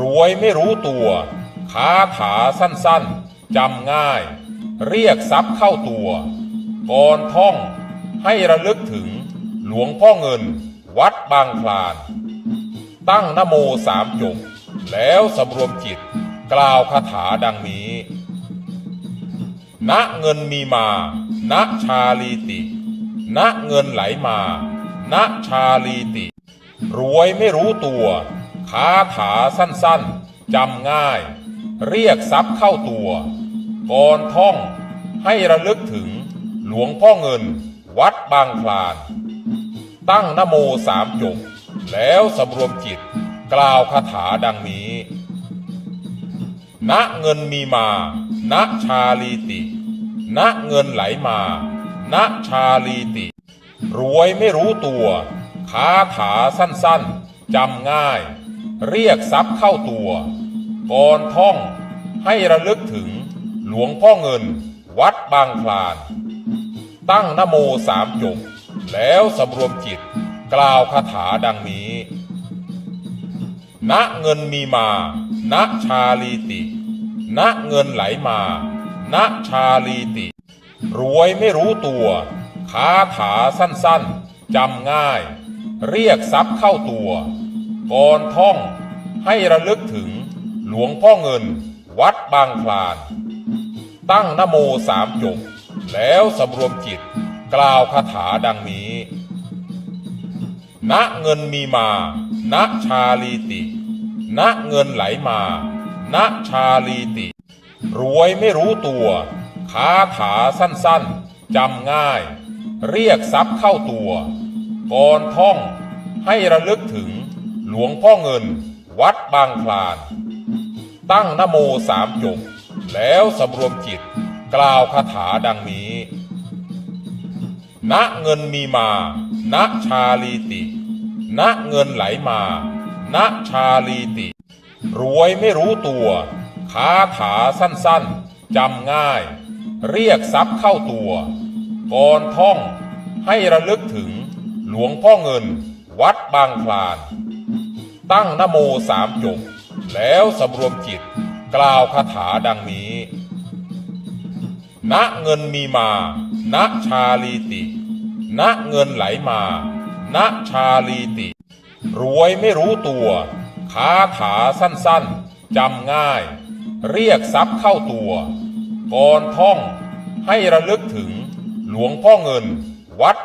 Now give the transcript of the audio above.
รวยไม่รู้ตัวคาถาสั้นๆจำง่าย เรียกทรัพย์เข้าตัวก่อนท่องให้ระลึกถึงหลวงพ่อเงิน วัดบางคลาน ตั้งนโมสามจบแล้วสำรวมจิตกล่าวคาถาดังนี้ ณเงินมีมา ณชาลีติ ณเงินไหลมา ณชาลีติ รวยไม่รู้ตัว คาถาสั้นๆจำง่าย เรียกทรัพย์เข้าตัวก่อนท่องให้ระลึกถึงหลวงพ่อเงิน วัดบางคลาน ตั้งนโมสามจบ แล้วสำรวมจิตกล่าวคาถาดังนี้ ณเงินมีมา ณชาลีติ ณเงินไหลมา ณชาลีติ รวยไม่รู้ตัวคาถาสั้นๆจำง่าย เรียกทรัพย์เข้าตัวก่อนท่องให้ระลึกถึงหลวงพ่อเงิน วัดบางคลาน ตั้งนโมสามจบ แล้วสำรวมจิตกล่าวคาถาดังนี้ ณเงินมีมา ณชาลีติ ณเงินไหลมา ณชาลีติ รวยไม่รู้ตัวคาถาสั้นๆจำง่าย เรียกทรัพย์เข้าตัว ก่อนท่องให้ระลึกถึงหลวงพ่อเงิน วัดบางคลาน ตั้งนโมสามจบ แล้วสำรวมจิตกล่าวคาถาดังนี้ ณเงินมีมา ณชาลีติ ณเงินไหลมา ณชาลีติ รวยไม่รู้ตัวคาถาสั้นๆจำง่าย เรียกทรัพย์เข้าตัว ก่อนท่องให้ระลึกถึง หลวงพ่อเงิน วัดบางคลาน ตั้งนโมสามจบ แล้วสำรวมจิตกล่าวคาถาดังนี้ ณเงินมีมา ณชาลีติ ณเงินไหลมา ณชาลีติ รวยไม่รู้ตัวคาถาสั้นๆจำง่าย เรียกทรัพย์เข้าตัวก่อนท่องให้ระลึกถึงหลวงพ่อเงิน วัดบางคลาน ตั้งนโมสามจบ แล้วสำรวมจิตกล่าวคาถาดังนี้ ณเงินมีมา ณชาลีติ ณเงินไหลมา ณชาลีติ รวยไม่รู้ตัวคาถาสั้นๆจำง่าย เรียกทรัพย์เข้าตัวก่อนท่องให้ระลึกถึงหลวงพ่อเงินวัด